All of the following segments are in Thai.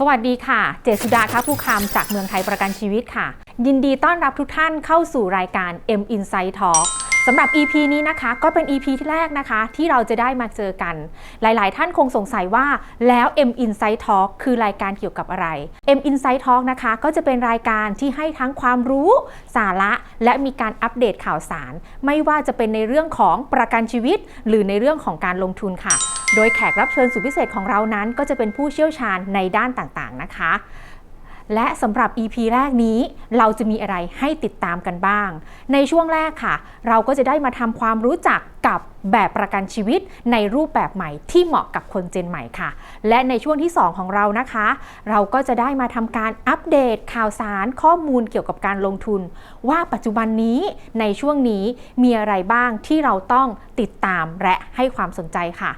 สวัสดีค่ะ เจษสุดาครับผู้คำจากเมืองไทยประกันชีวิตค่ะ ยินดีต้อนรับทุกท่านเข้าสู่รายการ M Insight Talk สำหรับ EP นี้นะคะก็เป็น EP ที่แรกนะคะ ที่เราจะได้มาเจอกัน หลาย ๆ ท่านคงสงสัยว่าแล้ว M Insight Talk คือรายการเกี่ยวกับอะไร M Insight Talk นะคะก็จะเป็นรายการที่ให้ทั้งความรู้สาระ และมีการอัปเดตข่าวสาร ไม่ว่าจะเป็นในเรื่องของประกันชีวิต หรือในเรื่องของการลงทุนค่ะโดยแขกรับเชิญสุดพิเศษของเรานั้นก็จะเป็นผู้เชี่ยวชาญในด้านต่างๆนะคะ และสำหรับ EP แรกนี้เราจะมีอะไรให้ติดตามกันบ้าง ในช่วงแรกค่ะ เราก็จะได้มาทำความรู้จักกับแบบประกันชีวิตในรูปแบบใหม่ที่เหมาะกับคนเจนใหม่ค่ะ และในช่วงที่ 2 ของเรานะคะ เราก็จะได้มาทำการอัปเดตข่าวสารข้อมูลเกี่ยวกับการลงทุน ว่าปัจจุบันนี้ในช่วงนี้มีอะไรบ้างที่เราต้องติดตามและให้ความสนใจค่ะ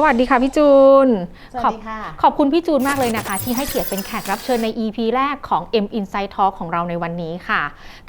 สวัสดีค่ะพี่จูน สวัสดีค่ะขอบขอบคุณพี่จูนมากเลยนะคะ ที่ให้เกียรติเป็นแขกรับเชิญใน EP แรกของ M Insight Talk ของเราในวันนี้ค่ะ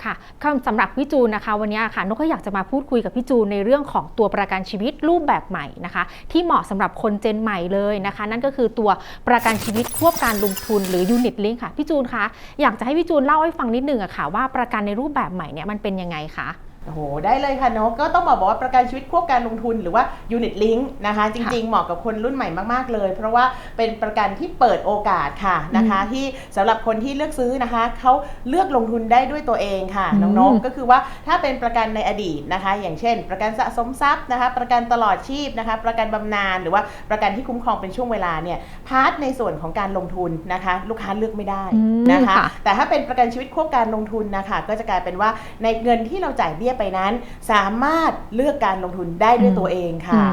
ค่ะคำสำหรับพี่จูนนะคะ วันนี้ค่ะนกก็อยากจะมาพูดคุยกับพี่จูนในเรื่องของตัวประกันชีวิตรูปแบบใหม่นะคะ ที่เหมาะสำหรับคนเจนใหม่เลยนะคะ นั่นก็คือตัวประกันชีวิตควบการลงทุนหรือ Unit Link ค่ะพี่จูนคะอยากจะให้พี่จูนเล่าให้ฟังนิดนึงอะค่ะว่าประกันในรูปแบบใหม่เนี่ยมันเป็นยังไงคะ โอ้โหได้เลยค่ะนกก็ต้องบอกว่าประกันชีวิตควบการลงทุนหรือว่า Unit Link นะคะ จริง ๆ เหมาะกับคนรุ่นใหม่มาก ๆ เลย เพราะว่าเป็นประกันที่เปิดโอกาสค่ะนะคะ ที่สำหรับคนที่เลือกซื้อนะคะเขาเลือกลงทุนได้ด้วยตัวเองค่ะอืมน้องนกก็คือว่าถ้าเป็นประกันในอดีตนะคะ อย่างเช่น ประกันสะสมทรัพย์นะคะ ประกันตลอดชีพนะคะ ประกันบำนาญหรือว่าประกันที่คุ้มครองเป็นช่วงเวลาเนี่ยพาร์ทในส่วนของการลงทุนนะคะ ลูกค้าเลือกไม่ได้อืมนะคะค่ะแต่ถ้าเป็นประกันชีวิตควบการลงทุนนะคะก็จะกลายเป็นว่าในเงินที่เราจ่ายเบี้ยไปนั้น สามารถเลือกการลงทุนได้ด้วยตัวเองค่ะ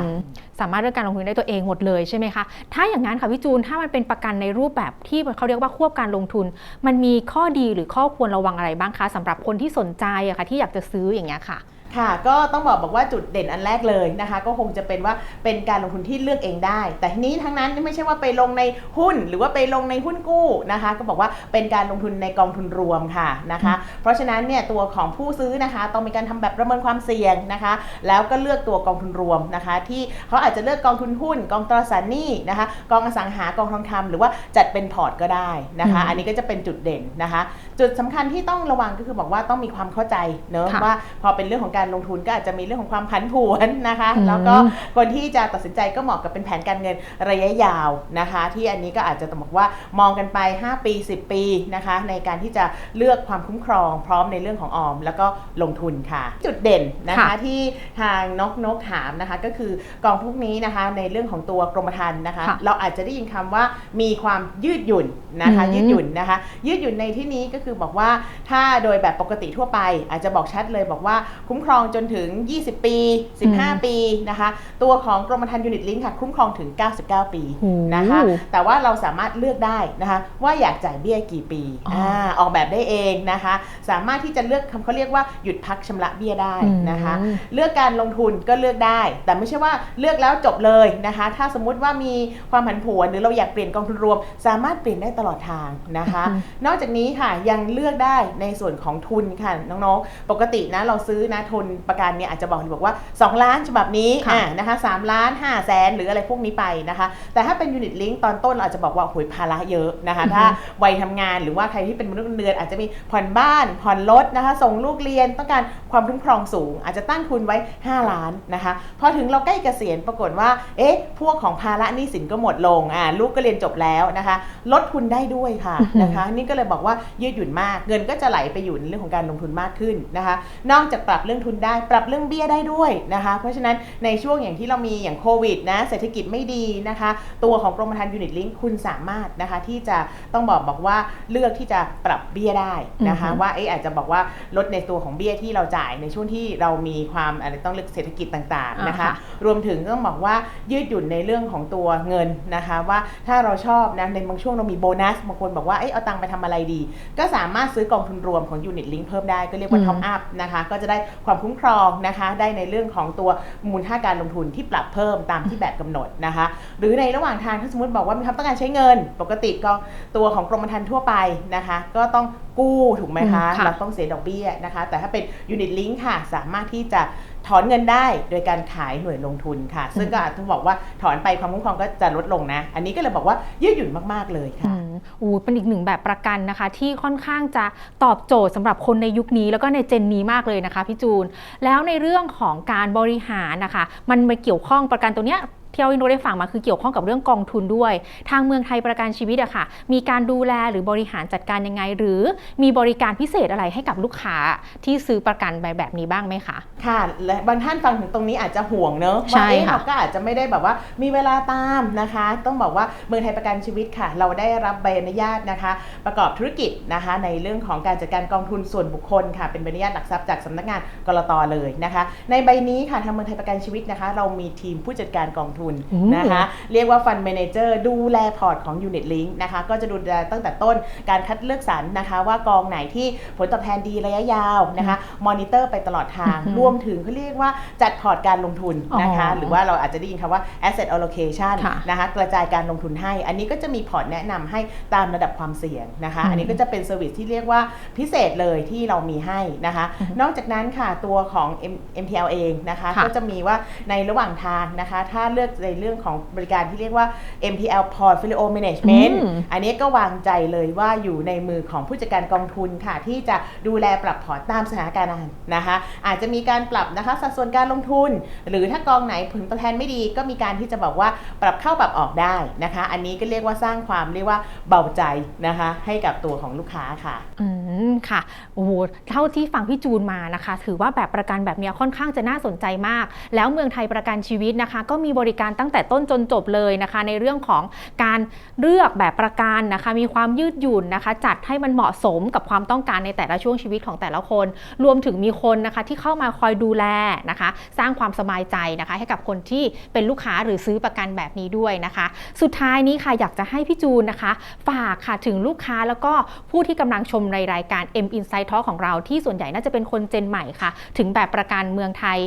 สามารถเลือกการลงทุนได้ตัวเองหมดเลยใช่ไหมคะ ถ้าอย่างนั้นค่ะพี่จูน ถ้ามันเป็นประกันในรูปแบบที่เขาเรียกว่าควบการลงทุน มันมีข้อดีหรือข้อควรระวังอะไรบ้างคะสำหรับคนที่สนใจอะค่ะที่อยากจะซื้ออย่างเงี้ยค่ะ ค่ะ ก็ต้องบอกบอกว่าจุดเด่นอันแรกเลยนะคะ ก็คงจะเป็นว่าเป็นการลงทุนที่เลือกเองได้ แต่ทีนี้ทั้งนั้นไม่ใช่ว่าไปลงในหุ้น หรือว่าไปลงในหุ้นกู้นะคะ ก็บอกว่าเป็นการลงทุนในกองทุนรวมค่ะนะคะ เพราะฉะนั้นเนี่ยตัวของผู้ซื้อนะคะต้องมีการทำแบบประเมินความเสี่ยงนะคะ แล้วก็เลือกตัวกองทุนรวมนะคะ ที่เขาอาจจะเลือกกองทุนหุ้น กองตราสารหนี้นะคะ กองอสังหากองทองคำหรือว่าจัดเป็นพอร์ตก็ได้นะคะอืมอันนี้ก็จะเป็นจุดเด่นนะคะ จุดสำคัญที่ต้องระวังก็คือบอกว่าต้องมีความเข้าใจเนอะค่ะว่าพอเป็นเรื่องของการลงทุนก็อาจจะมีเรื่องของความผันผวนนะคะอืมแล้วก็คนที่จะตัดสินใจก็เหมาะกับเป็นแผนการเงินระยะยาวนะคะ ที่อันนี้ก็อาจจะต้องบอกว่ามองกันไป 5 ปี 10 ปีนะคะ ในการที่จะเลือกความคุ้มครองพร้อมในเรื่องของออม แล้วก็ลงทุนค่ะ จุดเด่นนะคะค่ะที่ทางนกนกถามนะคะ ก็คือกองพวกนี้นะคะในเรื่องของตัวกรมธรรม์นะคะค่ะเราอาจจะได้ยินคำว่ามีความยืดหยุ่นนะคะอืมยืดหยุ่นนะคะ ยืดหยุ่นในที่นี้ก็คือบอกว่าถ้าโดยแบบปกติทั่วไป อาจจะบอกชัดเลยบอกว่าคุ้มครองจนถึง 20 ปี 15 ปีนะคะ ตัวของกรมธรรม์ยูนิตลิงค่ะ คุ้มครองถึง 99 ปีโอ้นะคะ แต่ว่าเราสามารถเลือกได้นะคะ ว่าอยากจ่ายเบี้ยกี่ปีอ๋ออ่าออกแบบได้เองนะคะ สามารถที่จะเลือกคำเขาเรียกว่าหยุดพักชำระเบี้ยได้นะคะอืมเลือกการลงทุนก็เลือกได้ แต่ไม่ใช่ว่าเลือกแล้วจบเลยนะคะ ถ้าสมมุติว่ามีความผันผวนหรือเราอยากเปลี่ยนกองทุนรวม สามารถเปลี่ยนได้ตลอดทางนะคะอืมนอกจากนี้ค่ะยังเลือกได้ในส่วนของทุนค่ะน้องๆ ปกตินะเราซื้อนะทุนประกันเนี่ยอาจจะบอกเลยบอกว่า 2 ล้านฉบับนี้ค่ะอ่านะคะ3ล้าน5แสนหรืออะไรพวกนี้ไปนะคะ แต่ถ้าเป็นยูนิตลิงก์ตอนต้นเราอาจจะบอกว่าโอ้ยภาระเยอะนะคะอือฮึถ้าวัยทำงานหรือว่าใครที่เป็นมนุษย์เงินเดือน อาจจะมีผ่อนบ้าน ผ่อนรถนะคะ ส่งลูกเรียนต้องการความคุ้มครองสูง อาจจะตั้งทุนไว้ 5 ล้านนะคะ พอถึงเราใกล้เกษียณปรากฏว่า เอ๊ะ พวกของภาระหนี้สินก็หมดลงอ่าลูกก็เรียนจบแล้วนะคะ ลดทุนได้ด้วยค่ะอือฮึนะคะ นี่ก็เลยบอกว่ายืดหยุ่นมาก เงินก็จะไหลไปอยู่ในเรื่องของการลงทุนมากขึ้นนะคะ นอกจากปรับเรื่องทุนได้ ปรับเรื่องเบี้ยได้ด้วยนะคะ เพราะฉะนั้นในช่วงอย่างที่เรามีอย่างโควิดนะเศรษฐกิจไม่ดีนะคะ ตัวของกรมธรรม์ยูนิตลิงคุณสามารถนะคะที่จะต้องบอกบอกว่าเลือกที่จะปรับเบี้ยได้นะคะอือฮึว่าเอ๊ะอาจจะบอกว่าลดในตัวของเบี้ยที่เราจ่ายในช่วงที่เรามีความอะไรต้องเลือกเศรษฐกิจต่างๆนะคะอ่าค่ะรวมถึงต้องบอกว่ายืดหยุ่นในเรื่องของตัวเงินนะคะว่าถ้าเราชอบนะในบางช่วงเรามีโบนัสบางคนบอกว่าเอ๊ะเอาตังค์ไปทำอะไรดี ก็สามารถซื้อกองทุนรวมของยูนิตลิงเพิ่มได้ก็เรียกว่าอืมท็อปอัพนะคะก็จะได้ความคุ้มครองนะคะได้ในเรื่องของตัวมูลค่าการลงทุนที่ปรับเพิ่มตามที่แบบกำหนดนะคะ หรือในระหว่างทางถ้าสมมติบอกว่ามีความต้องการใช้เงิน ปกติก็ตัวของกรมธรรม์ทั่วไปนะคะ ก็ต้องกู้ถูกไหมคะอืมค่ะเราต้องเสียดอกเบี้ยนะคะ แต่ถ้าเป็นยูนิตลิงค่ะสามารถที่จะ ถอนเงินได้โดยการขายหน่วยลงทุนค่ะ ซึ่งก็อาจจะบอกว่าถอนไปความคุ้มครองก็จะลดลงนะ อันนี้ก็เลยบอกว่ายืดหยุ่นมาก ๆ เลยอืค่ะมอูเป็นอีกหนึ่งแบบประกันนะคะ ที่ค่อนข้างจะตอบโจทย์สำหรับคนในยุคนี้แล้วก็ในเจนนี้มากเลยนะคะพี่จูน แล้วในเรื่องของการบริหารนะคะ มันมาเกี่ยวข้องประกันตัวเนี้ย ที่เราอินโดได้ฟังมาคือเกี่ยวข้องกับเรื่องกองทุนด้วย ทางเมืองไทยประกันชีวิตอะค่ะ มีการดูแลหรือบริหารจัดการยังไง หรือมีบริการพิเศษอะไรให้กับลูกค้าที่ซื้อประกันแบบแบบนี้บ้างไหมคะ ค่ะ และบางท่านฟังถึงตรงนี้อาจจะห่วงเนอะใช่ว่าเอ๊ะค่ะเราก็อาจจะไม่ได้แบบว่ามีเวลาตามนะคะ ต้องบอกว่าเมืองไทยประกันชีวิตค่ะ เราได้รับใบอนุญาตนะคะ ประกอบธุรกิจนะคะ ในเรื่องของการจัดการกองทุนส่วนบุคคลค่ะ เป็นใบอนุญาตหลักทรัพย์จากสำนักงานกรตเลยนะคะ ในใบนี้ค่ะทางเมืองไทยประกันชีวิตนะคะ เรามีทีมผู้จัดการกองทุนอืมนะคะ เรียกว่าฟัน d ม a นเจอร์ดูแลพอร์ตของ Unit Link นะคะ ก็จะดูแลตั้งแต่ต้นการคัดเลือกสรรนะคะว่ากองไหนที่ผลตอบแทนดีระยะยาวนะคะมอนิเตอร์ไปตลอดทางอืมรวมถึงเขาเรียกว่าจัดพอร์ตการลงทุนนะคะอ๋อหรือว่าเราอาจจะได้ยินคำว่า asset allocation ค่ะนะคะกระจายการลงทุนให้ อันนี้ก็จะมีพอร์ตแนะนำให้ตามระดับความเสี่ยงนะคะอืมอันนี้ก็จะเป็นเซอร์วิสที่เรียกว่าพิเศษเลยที่เรามีให้นะคะอืมนอกจากนั้นค่ะตัวของ M- MTL เองนะคะค่ะก็จะมีว่าในระหว่างทางนะคะ ถ้าเลือกในเรื่องของบริการที่เรียกว่า MTL Portfolio Management อืมอันนี้ก็วางใจเลยว่าอยู่ในมือของผู้จัดการกองทุนค่ะ ที่จะดูแลปรับพอร์ตตามสถานการณ์นะคะอาจจะมีการปรับนะคะสัดส่วนการลงทุน หรือถ้ากองไหนผลตอบแทนไม่ดีก็มีการที่จะบอกว่าปรับเข้าปรับออกได้นะคะ อันนี้ก็เรียกว่าสร้างความเรียกว่าเบาใจนะคะ ให้กับตัวของลูกค้าค่ะอืมค่ะโอ้โหเท่าที่ฟังพี่จูนมานะคะ ถือว่าแบบประกันแบบเนี้ยค่อนข้างจะน่าสนใจมาก แล้วเมืองไทยประกันชีวิตนะคะ ก็มีบริการตั้งแต่ต้นจนจบเลยนะคะ ในเรื่องของการเลือกแบบประกันนะคะ มีความยืดหยุ่นนะคะ จัดให้มันเหมาะสมกับความต้องการในแต่ละช่วงชีวิตของแต่ละคน รวมถึงมีคนนะคะที่เข้ามาคอยดูแลนะคะ สร้างความสบายใจนะคะ ให้กับคนที่เป็นลูกค้าหรือซื้อประกันแบบนี้ด้วยนะคะ สุดท้ายนี้ค่ะอยากจะให้พี่จูนนะคะ ฝากค่ะถึงลูกค้าแล้วก็ผู้ที่กำลังชมในรายการ M Insight Talk ของเราที่ส่วนใหญ่น่าจะเป็นคนเจนใหม่ค่ะ ถึงแบบประกันเมืองไทย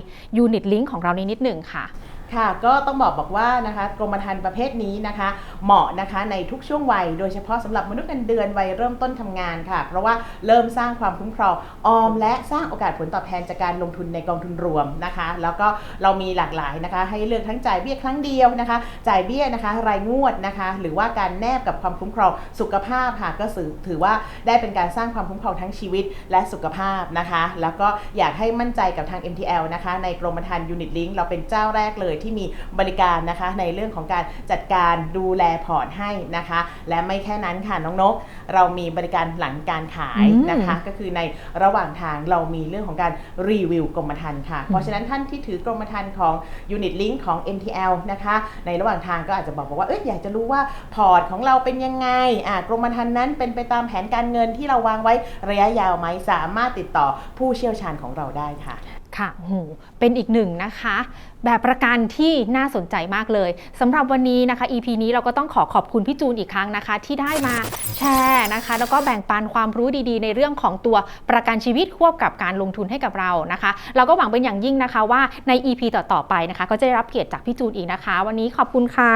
Unit Link ของเรานี้นิดหนึ่งค่ะ ค่ะก็ต้องบอกบอกว่านะคะกรมธรรม์ประเภทนี้นะคะ เหมาะนะคะในทุกช่วงวัย โดยเฉพาะสำหรับมนุษย์เงินเดือนวัยเริ่มต้นทำงานค่ะ เพราะว่าเริ่มสร้างความคุ้มครองออม และสร้างโอกาสผลตอบแทนจากการลงทุนในกองทุนรวมนะคะ แล้วก็เรามีหลากหลายนะคะ ให้เลือกทั้งจ่ายเบี้ยครั้งเดียวนะคะ จ่ายเบี้ยนะคะ รายงวดนะคะ หรือว่าการแนบกับความคุ้มครองสุขภาพค่ะก็ถือว่าได้เป็นการสร้างความคุ้มครองทั้งชีวิตและสุขภาพนะคะ แล้วก็อยากให้มั่นใจกับทาง MTL นะคะในกรมธรรม์ Unit Link เราเป็นเจ้าแรกเลยที่มีบริการนะคะในเรื่องของการจัดการดูแลพอร์ตให้นะคะ และไม่แค่นั้นค่ะน้องนก เรามีบริการหลังการขายอืมนะคะ ก็คือในระหว่างทางเรามีเรื่องของการรีวิวกรมธรรม์ค่ะอืมเพราะฉะนั้นท่านที่ถือกรมธรรม์ของ Unit Link ของ MTL นะคะในระหว่างทางก็อาจจะบอกบอกว่าเอยอยากจะรู้ว่าพอร์ตของเราเป็นยังไงอ่ากรมธรรม์นั้นเป็นไปตามแผนการเงินที่เราวางไว้ระยะยาวไหมสามารถติดต่อผู้เชี่ยวชาญของเราได้ค่ะ ค่ะโหเป็นอีกหนึ่งนะคะ แบบประกันที่น่าสนใจมากเลยสำหรับวันนี้นะคะ EP นี้เราก็ต้องขอขอบคุณพี่จูนอีกครั้งนะคะ ที่ได้มาแชร์นะคะ แล้วก็แบ่งปันความรู้ดีๆ ในเรื่องของตัวประกันชีวิตควบกับการลงทุนให้กับเรานะคะ เราก็หวังเป็นอย่างยิ่งนะคะว่าใน EP ต่อๆไปนะคะ ก็จะได้รับเกียรติจากพี่จูนอีกนะคะ วันนี้ขอบคุณค่ะ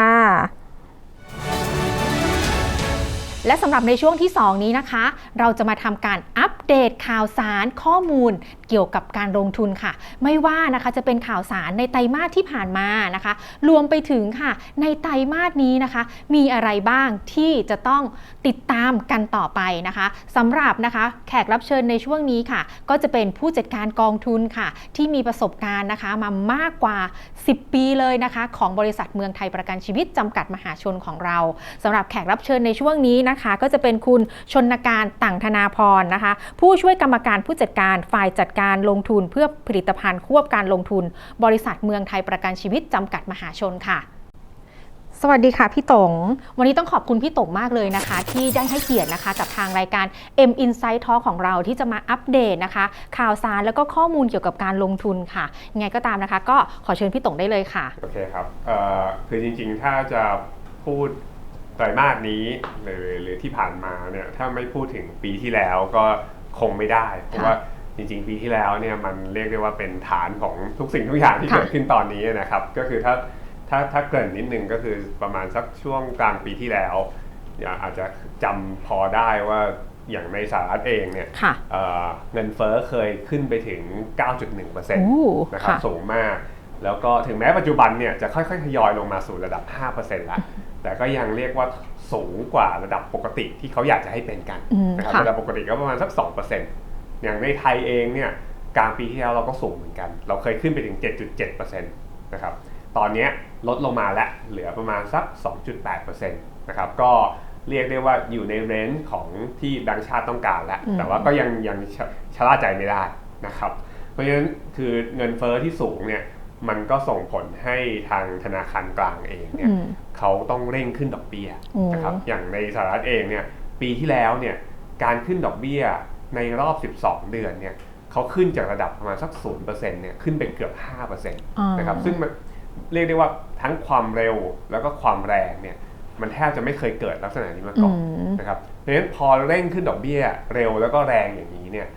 และสำหรับในช่วงที่ 2 นี้นะคะ เราจะมาทำการอัปเดตข่าวสารข้อมูล กี่ยวกับการลงทุนค่ะ ไม่ว่านะคะจะเป็นข่าวสารในไตรมาสที่ผ่านมานะคะ รวมไปถึงค่ะ ในไตรมาสนี้นะคะ มีอะไรบ้างที่จะต้องติดตามกันต่อไปนะคะสำหรับนะคะแขกรับเชิญในช่วงนี้ค่ะ ก็จะเป็นผู้จัดการกองทุนค่ะ ที่มีประสบการณ์นะคะมามากกว่า 10 ปีเลยนะคะ ของบริษัทเมืองไทยประกันชีวิตจำกัดมหาชนของเราสำหรับแขกรับเชิญในช่วงนี้นะคะ ก็จะเป็นคุณชนการต่างธนาพรนะคะ ผู้ช่วยกรรมการผู้จัดการฝ่ายจัดการลงทุนเพื่อผลิตภัณฑ์ควบการลงทุน บริษัทเมืองไทยประกันชีวิตจำกัดมหาชนค่ะสวัสดีค่ะพี่ตง วันนี้ต้องขอบคุณพี่ตงมากเลยนะคะ ที่ได้ให้เกียรตินะคะกับทางรายการ M Insight Talk ของเราที่จะมาอัปเดตนะคะ ข่าวสารแล้วก็ข้อมูลเกี่ยวกับการลงทุนค่ะยังไงก็ตามนะคะ ก็ขอเชิญพี่ตงได้เลยค่ะ โอเคครับเอ่อคือจริงๆ ถ้าจะพูดไตรมาสนี้หรือหรือที่ผ่านมาเนี่ยถ้าไม่พูดถึงปีที่แล้วก็คงไม่ได้ เพราะว่า จริงๆ ปีที่แล้วเนี่ยมันเรียกได้ว่าเป็นฐานของทุกสิ่งทุกอย่างที่ค่ะเกิดขึ้นตอนนี้นะครับ ก็คือถ้าถ้าถ้าเกริ่นนิดนึงก็คือประมาณสักช่วงกลางปีที่แล้วอย่าอาจจะจำพอได้ว่าอย่างในสหรัฐเองเนี่ยค่ะเอ่อเงินเฟ้อเคยขึ้นไปถึง 9.1%นโอ้ะครับค่ะสูงมาก แล้วก็ถึงแม้ปัจจุบันเนี่ยจะค่อยๆทยอยลงมาสู่ระดับ 5%ละแต่ก็ยังเรียกว่าสูงกว่าระดับปกติที่เขาอยากจะให้เป็นกันอืมนะครับค่ะระดับปกติก็ประมาณสัก 2% อย่างในไทยเองเนี่ยกลางปีที่แล้วเราก็สูงเหมือนกัน เราเคยขึ้นไปถึง 7.7%นะครับตอนเนี้ยลดลงมาแล้วเหลือประมาณสัก 2.8%นะครับก็เรียกได้ว่าอยู่ในเรนจ์ของที่แบงก์ชาติต้องการแล้วอืมแต่ว่าก็ยังยังชะชะล่าใจไม่ได้นะครับ เพราะฉะนั้นคือเงินเฟอ้อที่สูงเนี่ยมันก็ส่งผลให้ทางธนาคารกลางเองเนี่ยอืมเขาต้องเร่งขึ้นดอกเบี้ยอืมนะครับอย่างในสหรัฐเองเนี่ยปีที่แล้วเนี่ยการขึ้นดอกเบี้ย ในรอบ 12 เดือนเนี่ยเขาขึ้นจากระดับประมาณสัก0%เนี่ยขึ้นเป็นเกือบ5%นะครับซึ่งมันเรียกได้ว่าทั้งความเร็วแล้วก็ความแรงเนี่ยมันแทบจะไม่เคยเกิดลักษณะนี้มาก่อนอืมนะครับเพราะฉะนั้นพอเร่งขึ้นดอกเบี้ยเร็วแล้วก็แรงอย่างนี้เนี่ย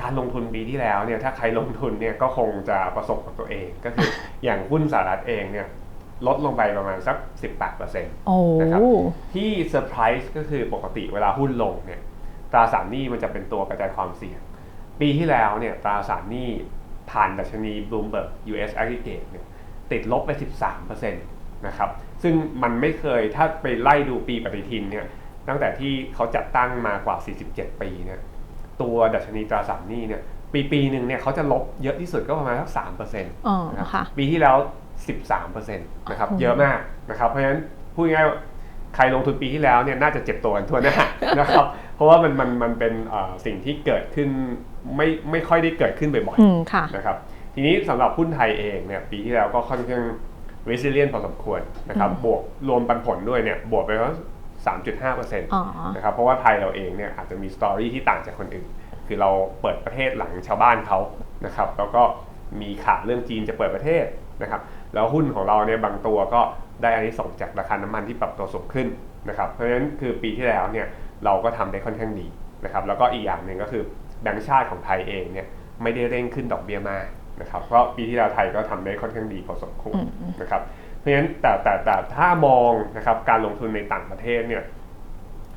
การลงทุนปีที่แล้วเนี่ยถ้าใครลงทุนเนี่ยก็คงจะประสบกับตัวเอง ก็คืออย่างหุ้นสหรัฐเองเนี่ยลดลงไปประมาณสัก 18%โอ้นะครับที่เซอร์ไพรส์ก็คือปกติเวลาหุ้นลงเนี่ย ตราสารหนี้มันจะเป็นตัวกระจายความเสี่ยง ปีที่แล้วเนี่ยตราสารหนี้ผ่านดัชนี Bloomberg US Aggregate เนี่ยติดลบไป 13%นะครับซึ่งมันไม่เคยถ้าไปไล่ดูปีปฏิทินเนี่ยตั้งแต่ที่เขาจัดตั้งมากว่า 47 ปีเนี่ยตัวดัชนีตราสารหนี้เนี่ยปีปีหนึ่งเนี่ยเขาจะลบเยอะที่สุดก็ประมาณสัก3%อ๋อนะครับค่ะปีที่แล้ว 13%นะครับอืมเยอะมากนะครับเพราะฉะนั้นพูดง่ายๆว่าใครลงทุนปีที่แล้วเนี่ยน่าจะเจ็บตัวกันทั่วหน้านะครับ เพราะว่ามันมันมันเป็นเอ่อสิ่งที่เกิดขึ้นไม่ไม่ค่อยได้เกิดขึ้นบ่อยอืมค่ะ ๆนะครับทีนี้สำหรับหุ้นไทยเองเนี่ยปีที่แล้วก็ค่อนข้าง resilient พอสมควรนะครับอืมบวกรวมปันผลด้วยเนี่ยบวกไปแล้ว3.5%อ๋อ นะครับเพราะว่าไทยเราเองเนี่ยอาจจะมีสตอรี่ที่ต่างจากคนอื่น คือเราเปิดประเทศหลังชาวบ้านเขานะครับแล้วก็มีข่าวเรื่องจีนจะเปิดประเทศนะครับแล้วหุ้นของเราเนี่ยบางตัวก็ได้อันนี้ส่งส์จากราคาน้ำมันที่ปรับตัวสูงขึ้นนะครับเพราะฉะนั้นคือปีที่แล้วเนี่ย เราก็ทำได้ค่อนข้างดีนะครับแล้วก็อีกอย่างหนึ่งก็คือแบงก์ชาติของไทยเองเนี่ยไม่ได้เร่งขึ้นดอกเบี้ยมากนะครับเพราะปีที่แล้วไทยก็ทำได้ค่อนข้างดีพอสมควรอืมนะครับเพราะฉะนั้นแต่แต่แต่ถ้ามองนะครับการลงทุนในต่างประเทศเนี่ย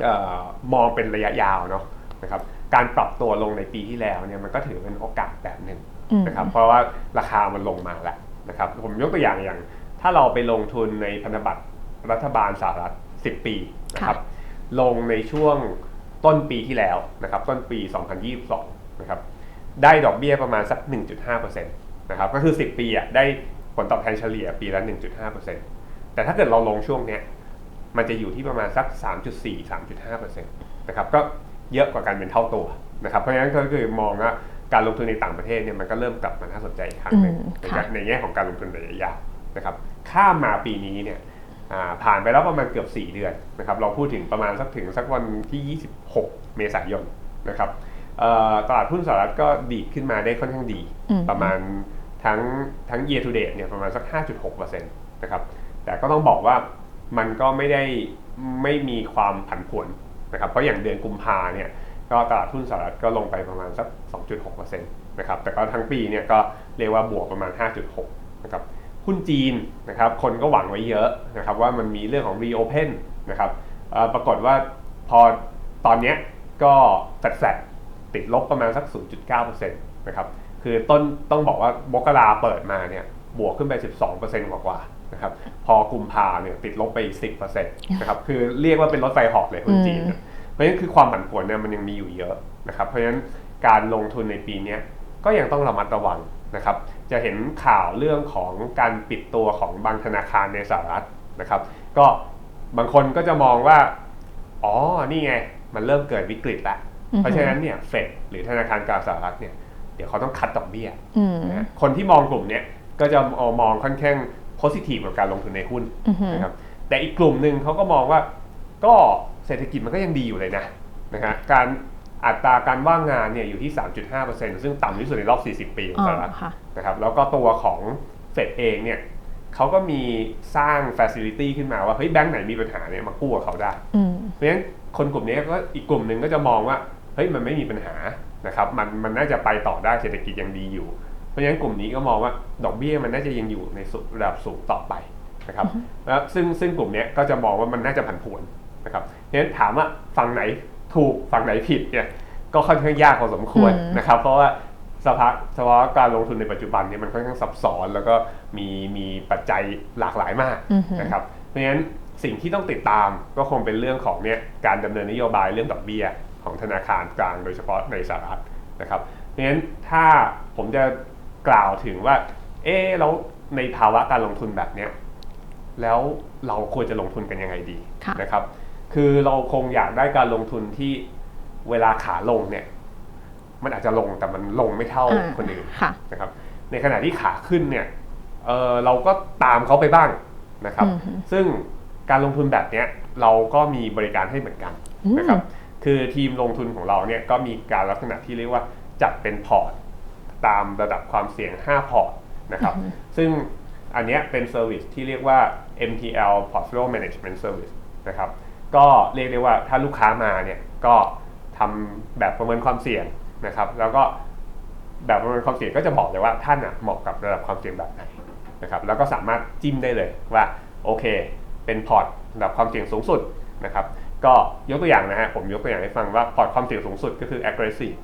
เออมองเป็นระยะยาวเนาะนะครับการปรับตัวลงในปีที่แล้วเนี่ยมันก็ถือเป็นโอกาสแบบหนึ่งอืมนะครับเพราะว่าราคามันลงมาแล้วนะครับผมยกตัวอย่างอย่าง ถ้าเราไปลงทุนในพันธบัตรรัฐบาลสหรัฐ 10 ปีนะครับ ลงในช่วงต้นปีที่แล้วนะครับต้นปี 2022นะครับได้ดอกเบี้ยประมาณสัก 1.5%นะครับก็คือ 10 ปีอะได้ผลตอบแทนเฉลี่ยปีละ 1.5%แต่ถ้าเกิดเราลงช่วงเนี้ยมันจะอยู่ที่ประมาณสัก 3.4 3.5%นะครับก็เยอะกว่ากันเป็นเท่าตัวนะครับเพราะฉะนั้นก็คือมองว่าการลงทุนในต่างประเทศเนี่ยมันก็เริ่มกลับมาน่าสนใจอีกครั้งหนึ่งอืมในค่ะการในแง่ของการลงทุนระยะยาวนะครับข้ามมาปีนี้เนี่ยอ่า ผ่านไปแล้วประมาณเกือบ 4 เดือนนะครับเราพูดถึงประมาณสักถึงสักวันที่ 26 เมษายนนะครับเอ่อตลาดหุ้นสหรัฐก็ดีดขึ้นมาได้ค่อนข้างดีอืมประมาณทั้งทั้ง year to date เนี่ยประมาณสัก 5.6%นะครับแต่ก็ต้องบอกว่ามันก็ไม่ได้ไม่มีความผันผวนนะครับเพราะอย่างเดือนกุมภาเนี่ยก็ตลาดหุ้นสหรัฐก็ลงไปประมาณสัก 2.6%นะครับแต่ก็ทั้งปีเนี่ยก็เรียกว่าบวกประมาณ 5.6นะครับ หุ้นจีนนะครับคนก็หวังไว้เยอะนะครับว่ามันมีเรื่องของ reopen นะครับเอ่อปรากฏว่าพอตอนเนี้ยก็แฟดๆติดลบประมาณสัก 0.9%นะครับคือต้นต้องบอกว่ามกราเปิดมาเนี่ยบวกขึ้นไป 12%กว่ากว่าๆนะครับพอกุมภาเนี่ยติดลบไป10%นะครับคือเรียกว่าเป็นรถไฟเหอกเลยคนจีนเนี่ยเพราะฉะนั้นคือความผันผวนเนี่ยมันยังมีอยู่เยอะนะครับเพราะฉะนั้นการลงทุนในปีเนี้ยก็ยังต้องระมัดระวัง นะครับจะเห็นข่าวเรื่องของการปิดตัวของบางธนาคารในสหรัฐนะครับ ก็บางคนก็จะมองว่า อ๋อ นี่ไง มันเริ่มเกิดวิกฤตแล้วอือฮึเพราะฉะนั้นเนี่ยเฟดหรือธนาคารกลางสหรัฐเนี่ย เดี๋ยวเขาต้องคัดดอกเบี้ยอืมนะฮะคนที่มองกลุ่มเนี้ยก็จะเอามองค่อนข้าง positive กับการลงทุนในหุ้นอือฮึนะครับ แต่อีกกลุ่มหนึ่งเขาก็มองว่า ก็เศรษฐกิจมันก็ยังดีอยู่เลยนะนะฮะการ อัตราการว่างงานเนี่ยอยู่ที่ 3.5%ซึ่งต่ำที่สุดในรอบ 40 ปีของอ๋อสหรัฐค่ะนะครับแล้วก็ตัวของเฟดเองเนี่ยเขาก็มีสร้าง facility ขึ้นมาว่าเฮ้ยแบงก์ไหนมีปัญหาเนี่ยมากู้กับเขาได้อืมเพราะฉะนั้นคนกลุ่มนี้ก็อีกกลุ่มหนึ่งก็จะมองว่าเฮ้ยมันไม่มีปัญหานะครับมันมันน่าจะไปต่อได้เศรษฐกิจยังดีอยู่ เพราะฉะนั้นกลุ่มนี้ก็มองว่าดอกเบี้ยมันน่าจะยังอยู่ในสุระดับสูงต่อไปนะครับแล้วซึ่งซึ่งกลุ่มเนี้ยก็จะมองว่ามันน่าจะผันผวนนะครับเพราะฉะนั้นถามว่าฝั่งไหน ถูกฝั่งไหนผิดเนี่ยก็ค่อนข้างยากพอสมควรอืมนะครับ เพราะว่าสภาเฉพาะการลงทุนในปัจจุบันเนี่ยมันค่อนข้างซับซ้อน แล้วก็มีมีปัจจัยหลากหลายมากอือหือนะครับเพราะฉะนั้นสิ่งที่ต้องติดตามก็คงเป็นเรื่องของเนี่ยการดำเนินนโยบายเรื่องดอกเบี้ยของธนาคารกลางโดยเฉพาะในสหรัฐนะครับเพราะฉะนั้นถ้าผมจะกล่าวถึงว่า เออแล้วในภาวะการลงทุนแบบเนี้ยแล้วเราควรจะลงทุนกันยังไงดีค่ะนะครับ คือเราคงอยากได้การลงทุนที่เวลาขาลงเนี่ย มันอาจจะลงแต่มันลงไม่เท่าอ่าคนอื่นค่ะ นะครับ ในขณะที่ขาขึ้นเนี่ยเออเราก็ตามเขาไปบ้างนะครับ อืมฮึ ซึ่งการลงทุนแบบเนี้ยเราก็มีบริการให้เหมือนกัน อืม นะครับ คือทีมลงทุนของเราเนี่ยก็มีการลักษณะที่เรียกว่าจัดเป็นพอร์ต ตามระดับความเสี่ยง 5 พอร์ตนะครับซึ่งอันเนี้ยเป็นเซอร์วิสที่เรียกว่า MTL Portfolio Management Service นะครับ ก็เรียกได้ว่าถ้าลูกค้ามาเนี่ยก็ทำแบบประเมินความเสี่ยงนะครับ แล้วก็แบบประเมินความเสี่ยงก็จะบอกเลยว่าท่านอะเหมาะกับระดับความเสี่ยงแบบไหนนะครับ แล้วก็สามารถจิ้มได้เลยว่าโอเค เป็นพอร์ตระดับความเสี่ยงสูงสุดนะครับ ก็ยกตัวอย่างนะฮะผมยกตัวอย่างให้ฟังว่าพอร์ตความเสี่ยงสูงสุดก็คือ aggressive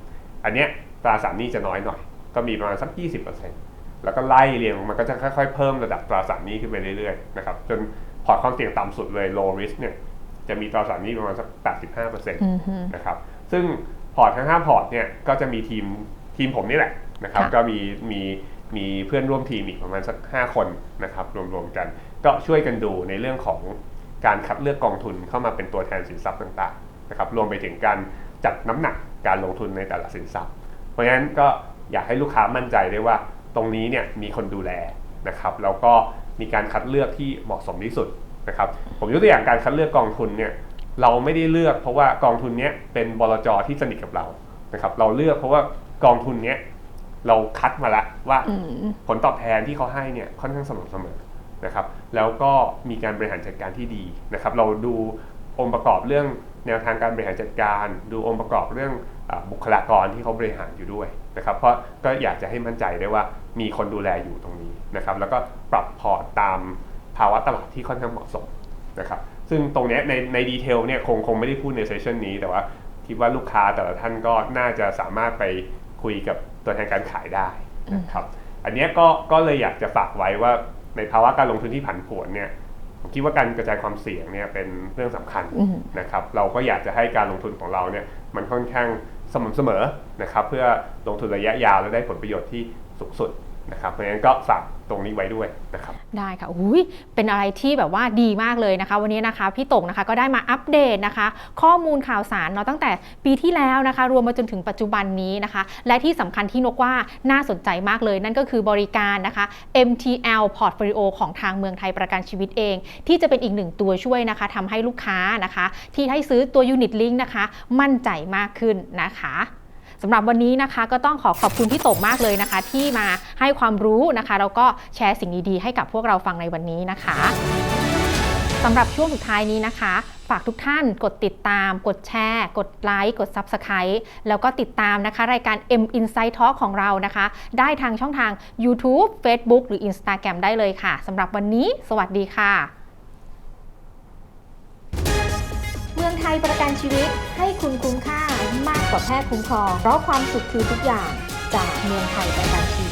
อันเนี้ยตราสารหนี้จะน้อยหน่อย ก็มีประมาณสัก 20%แล้วก็ไล่เรียงมันก็จะค่อยๆ เพิ่มระดับตราสารหนี้ขึ้นไปเรื่อยๆนะครับจนพอร์ตความเสี่ยงต่ำสุดเลย low risk เนี่ย จะมีตราสารหนี้ประมาณสัก 85%อืมฮึนะครับ ซึ่งพอร์ตทั้ง 5 พอร์ตเนี่ยก็จะมีทีมทีมผมนี่แหละนะครับค่ะก็มีมีมีเพื่อนร่วมทีมอีกประมาณสัก 5 คนนะครับรวมๆกัน ก็ช่วยกันดูในเรื่องของการคัดเลือกกองทุนเข้ามาเป็นตัวแทนสินทรัพย์ต่างๆนะครับรวมไปถึงการจัดน้ำหนักการลงทุนในแต่ละสินทรัพย์ เพราะฉะนั้นก็อยากให้ลูกค้ามั่นใจได้ว่าตรงนี้เนี่ยมีคนดูแลนะครับแล้วก็มีการคัดเลือกที่เหมาะสมที่สุด นะครับผมยกตัวอย่างการคัดเลือกกองทุนเนี่ยเราไม่ได้เลือกเพราะว่ากองทุนเนี้ยเป็นบลจที่สนิทกับเรานะครับเราเลือกเพราะว่ากองทุนเนี้ยเราคัดมาแล้วว่าอืมผลตอบแทนที่เขาให้เนี่ยค่อนข้างสม่ำเสมอนะครับแล้วก็มีการบริหารจัดการที่ดีนะครับเราดูองค์ประกอบเรื่องแนวทางการบริหารจัดการ ดูองค์ประกอบเรื่องอาบุคลากรที่เขาบริหารอยู่ด้วยนะครับเพราะก็อยากจะให้มั่นใจได้ว่ามีคนดูแลอยู่ตรงนี้นะครับแล้วก็ปรับพอร์ตตาม ภาวะตลาดที่ค่อนข้างเหมาะสมนะครับซึ่งตรงเนี้ยในในดีเทลเนี่ยคงคงไม่ได้พูดในเซสชันนี้ แต่ว่าคิดว่าลูกค้าแต่ละท่านก็น่าจะสามารถไปคุยกับตัวแทนการขายได้นะครับอันเนี้ยก็ก็เลยอยากจะฝากไว้ว่าในภาวะการลงทุนที่ผันผวนเนี่ยผมคิดว่าการกระจายความเสี่ยงเนี่ยเป็นเรื่องสำคัญอืมนะครับเราก็อยากจะให้การลงทุนของเราเนี่ยมันค่อนข้างสม่ำเสมอนะครับเพื่อลงทุนระยะยาวและได้ผลประโยชน์ที่สูงสุด นะครับเพราะฉะนั้นก็ฝากตรงนี้ไว้ด้วยนะครับ ได้ค่ะอุ้ยเป็นอะไรที่แบบว่าดีมากเลยนะคะ วันนี้นะคะพี่ตงนะคะก็ได้มาอัปเดตนะคะ ข้อมูลข่าวสารเนาะตั้งแต่ปีที่แล้วนะคะ รวมมาจนถึงปัจจุบันนี้นะคะ และที่สำคัญที่นกว่าน่าสนใจมากเลย นั่นก็คือบริการนะคะ MTL Portfolio ของทางเมืองไทยประกันชีวิตเอง ที่จะเป็นอีกหนึ่งตัวช่วยนะคะทำให้ลูกค้านะคะ ที่ให้ซื้อตัว Unit Link นะคะ มั่นใจมากขึ้นนะคะ สำหรับวันนี้นะคะ ก็ต้องขอขอบคุณพี่โต่งมากเลยนะคะ ที่มาให้ความรู้นะคะแล้วก็แชร์สิ่งดีๆให้กับพวกเราฟังในวันนี้นะคะสำหรับช่วงสุดท้ายนี้นะคะ ฝากทุกท่านกดติดตาม กดแชร์ กดไลค์ กด Subscribe แล้วก็ติดตามนะคะ รายการ M Insight Talk ของเรานะคะ ได้ทางช่องทาง YouTube Facebook หรือ Instagram ได้เลยค่ะสำหรับวันนี้ สวัสดีค่ะ เมืองไทยประกันชีวิตให้คุณคุ้มค่า มากกว่าแค่คุ้มครอง เพราะความสุขคือทุกอย่างจากเมืองไทยประกันชีวิต